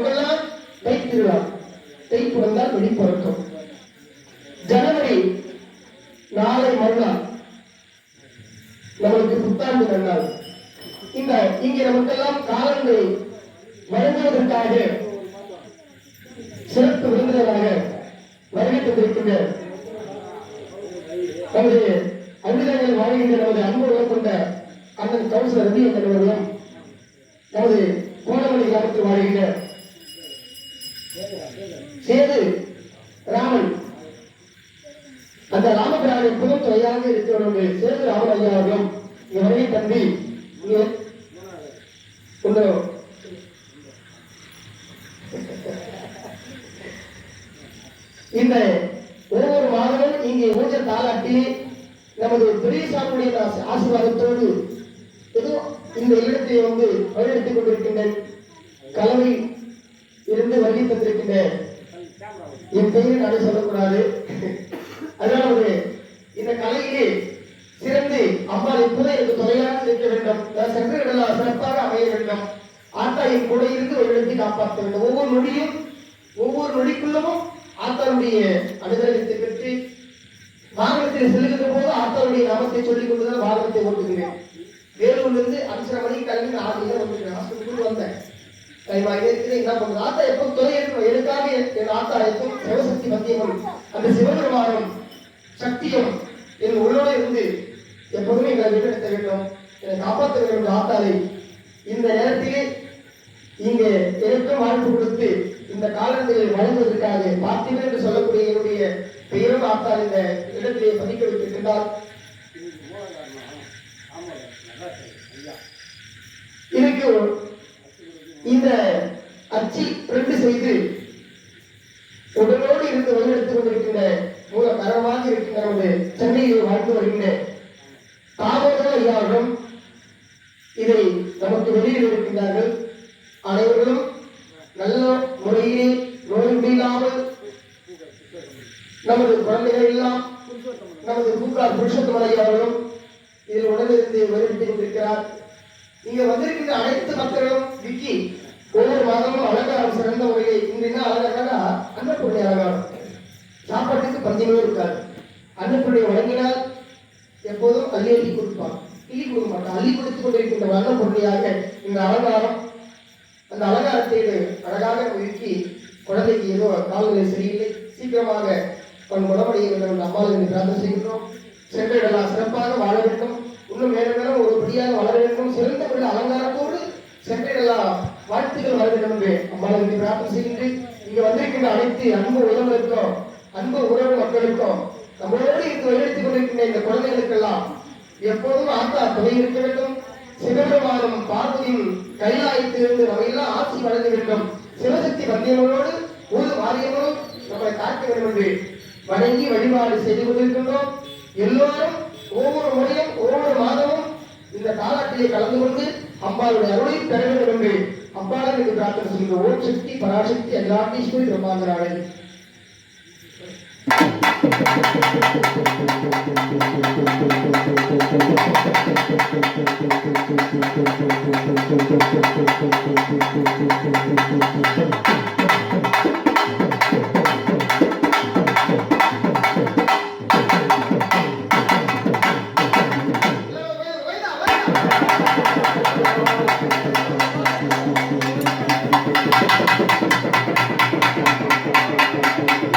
நமக்கெல்லாம் தைத்திருவிழா தை பிறந்தால் வெடி பிறக்கும் ஜனவரி நாளை மறுநாள் நம்மளுக்கு புத்தாண்டு நன்னாள் இந்த இங்கே நமக்கெல்லாம் காலங்களை வழங்குவதற்காக சிறப்பு விருந்தினராக வருகை தந்திருக்கின்ற நமது அமிர்தங்கள் வாழ்கின்ற நமது அன்பு கொண்ட அண்ணன் கவுன்சிலர் ரவி என்ற நமது கோலமணி கிராமத்தில் வாழ்கின்ற சேது ராமன். அந்த ராமபிரானின் புதுத்துறையாக இருக்கிறவர்கள் சேது ராமன் ஐயா அவர்களும் இங்க. தம்பி இந்த ஒவ்வொரு மாதமும் இங்கே ஊஞ்ச தாளாட்டி நமது பெரியசாமியுடைய ஆசி- ஆசீர்வாதத்தோடு ஏதோ இந்த இடத்தை வந்து வழிநடத்திக் கொண்டிருக்கின்ற கலவை இருந்து வழி பெற்றிருக்கின்ற. என் பெயரை நானே சொல்லக்கூடாது. அதாவது இந்த கலையிலே சிறந்து அம்மாள் இப்போதே எனக்கு துறையாக இருக்க வேண்டும். சென்று இடலாம் சிறப்பாக அமைய வேண்டும். ஆத்தாயின் கூட இருந்து வழிநடத்தி காப்பாற்ற வேண்டும். ஒவ்வொரு நொடியும் ஒவ்வொரு நொடிக்குள்ளவும் ஆத்தாளுடைய அனுகிரகத்தை பெற்று வாகனத்தில் செல்கின்ற போது ஆத்தாவுடைய நாமத்தை சொல்லிக் கொண்டுதான் வாகனத்தை ஓட்டுகிறேன். வேலூர்லேருந்து அஞ்சரை மணிக்கு கிளம்பி நான் ஆறு மணி வந்தேன் என்ன பண்றது ஆத்தா எப்போ துறை எனக்காக என் ஆத்தா சிவசக்தி மத்தியமும் அந்த சிவபெருமானும் சக்தியும் என் உள்ளோட இருந்து எப்போதுமே எங்களை விடுவித்த வேண்டும். என்னை காப்பாற்ற வேண்டும் ஆத்தாரை இந்த நேரத்திலே இங்கே எனக்கும் வாழ்த்து கொடுத்து இந்த காலத்தில் வழங்குவதற்காக பார்த்திபன் என்று சொல்லக்கூடிய என்னுடைய பெயரும் இந்த இடத்திலே பதிக்க வைத்திருக்கின்றார். இதுக்கு இந்த அச்சு பிரிண்ட் செய்து உடனோடு இருந்து வழிநடத்திக் கொண்டிருக்கின்ற மூல கரமாக இருக்கின்ற நமது சென்னையில் வாழ்ந்து வருகின்ற தாமோதர ஐயாவிடம் இதை நமக்கு வெளியில் இருக்கின்றார்கள் அனைவரும் நல்ல முறையிலே நோய் இல்லாமல் நமது குழந்தைகள் எல்லாம் நமது பூக்கார் புருஷத்துமலை அவர்களும் இதில் உடனிருந்து வருவித்துக் கொண்டிருக்கிறார். இங்க வந்திருக்கின்ற அனைத்து மக்களும் விக்கி ஒவ்வொரு மாதமும் அலங்காரம் சிறந்த உரையை இங்க என்ன அலங்காரம்னா அன்னப்பூர்ணி அலங்காரம். சாப்பாட்டுக்கு பஞ்சமே இருக்காது. அன்னப்பூர்ணி வழங்கினால் எப்போதும் அள்ளி அள்ளி கொடுப்பான். கிள்ளி கொடுக்க மாட்டான். அள்ளி கொடுத்து கொண்டிருக்கின்ற அன்னப்பூர்ணியாக இந்த அலங்காரம் அந்த அலங்காரத்தை அழகாக ஒதுக்கி குழந்தைக்கு ஏதோ கால்நிலை சரியில்லை. சீக்கிரமாக தன் குணமடைய வேண்டும் என்று அம்மாவை என்று பிரார்த்தனை செய்கின்றோம். சென்றிடலாம் சிறப்பாக வாழ வேண்டும். இன்னும் மேலும் மேலும் ஒரு படியாக வளர வேண்டும் சிறந்த முறையில் அலங்காரத்தோடு சென்றிடலாம் வாழ்த்துக்கள் வர வேண்டும் என்று அம்மாவை என்று பிரார்த்தனை செய்கின்றேன். இங்கு வந்திருக்கின்ற அனைத்து அன்பு உறவுகளுக்கும் அன்பு உறவு மக்களுக்கும் நம்மளோடு இருந்து வழிநடத்திக் கொண்டிருக்கின்ற இந்த குழந்தைகளுக்கெல்லாம் எப்போதும் ஆத்தா துணை இருக்க வேண்டும். சிவபெருமானும் பார்வதியும் கைலாயத்திலிருந்து நம்ம எல்லாம் ஆட்சி வழங்க வேண்டும். சிவசக்தி பந்தியங்களோடு ஒரு வாரியங்களும் நம்மளை காக்க வேண்டும் என்று வணங்கி வழிபாடு செய்து கொண்டிருக்கின்றோம். எல்லோரும் ஒவ்வொரு முறையும் இந்த கலந்து கொண்டு அம்பாளுடைய அருளை பெற வேண்டும் என்று அம்பாளை என்று பிரார்த்தனை செய்கிற ஓம் Shakti Parashakti Akilandeswari பிரம்மாந்தராளை Thank you. Thank you.